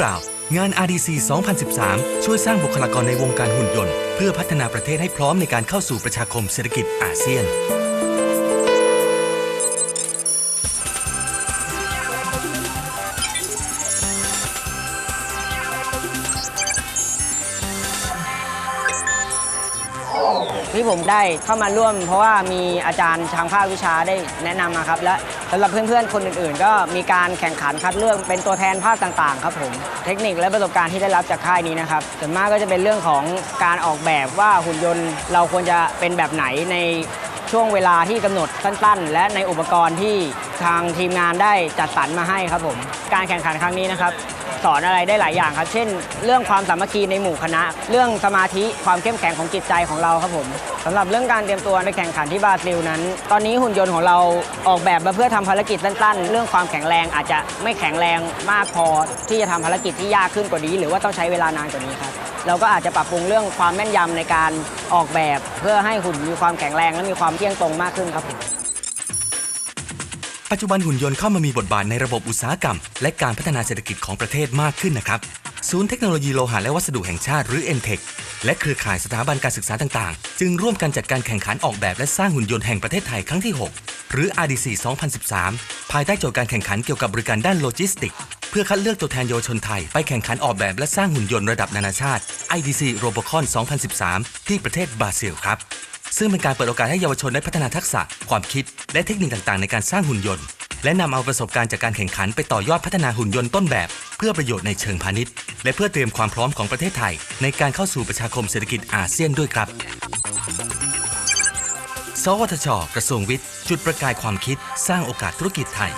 เปล่า งาน RDC 2013 ช่วยสร้างบุคลากรในวงการหุ่นยนต์ เพื่อพัฒนาประเทศให้พร้อมในการเข้าสู่ประชาคมเศรษฐกิจอาเซียน ที่ผมได้เข้ามาร่วม เพราะว่ามีอาจารย์ทางภาควิชาได้แนะนำมาครับและ สำหรับเพื่อนๆ คนอื่นๆ ก็มีการแข่งขันคัดเลือกเป็นตัวแทนภาคต่างๆ ครับผม เทคนิคและประสบการณ์ที่ได้รับจากค่ายนี้นะครับ ส่วนมากก็จะเป็นเรื่องของการออกแบบว่าหุ่นยนต์เราควรจะเป็นแบบไหนใน ช่วงเวลาที่กำหนดสั้น ๆ และในอุปกรณ์ที่ทางทีมงานได้จัดสรรมาให้ครับผม การแข่งขันครั้งนี้นะครับสอนอะไรได้หลายอย่างครับ เช่น เรื่องความสามัคคีในหมู่คณะ เรื่องสมาธิความเข้มแข็งของจิตใจของเราครับผมสำหรับเรื่องการเตรียมตัวในแข่งขันที่บราซิลนั้น ตอนนี้หุ่นยนต์ของเราออกแบบมาเพื่อทำภารกิจสั้นๆ เรื่องความแข็งแรงอาจจะไม่แข็งแรงมากพอที่จะทำภารกิจที่ยากขึ้นกว่านี้ หรือว่าต้องใช้เวลานานกว่านี้ครับ เราก็อาจจะปรับปรุงเรื่องความแม่นยำในการออกแบบ เพื่อให้หุ่นมีความแข็งแรงและมีความเที่ยงตรงมากขึ้นครับผมปัจจุบันหุ่นยนต์เข้ามามีบทบาทในระบบอุตสาหกรรม และการพัฒนาเศรษฐกิจของประเทศมากขึ้นนะครับ ศูนย์เทคโนโลยีโลหะและวัสดุแห่งชาติหรือ n t e c h และเครือข่ายสถาบันการศึกษาต่างๆ จึงร่วมกันจัดการแข่งขันออกแบบและสร้างหุ่นยนต์แห่งประเทศไทยครั้งที่ 6 หรือ RDC 2013 ภายใต้โจทย์การแข่งขันเกี่ยวกับบริการด้านโลจิสติก เพื่อคัดเลือกตัวแทนเยาวชนไทย ไปแข่งขันออกแบบและสร้างหุ่นยนต์ระดับนานาชาติ IDC Robocon 2013 ที่ประเทศบราซิลครับ ซึ่งเป็นการเปิดโอกาสให้เยาวชนได้พัฒนาทักษะ ความคิด และเทคนิคต่างๆ ในการสร้างหุ่นยนต์ และนำเอาประสบการณ์จากการแข่งขันไปต่อยอดพัฒนาหุ่นยนต์ต้นแบบ เพื่อประโยชน์ในเชิงพาณิชย์ และเพื่อเตรียมความพร้อมของประเทศไทย ในการเข้าสู่ประชาคมเศรษฐกิจอาเซียนด้วยครับ สวทช กระทรวงวิทย์ จุดประกายความคิด สร้างโอกาสธุรกิจไทย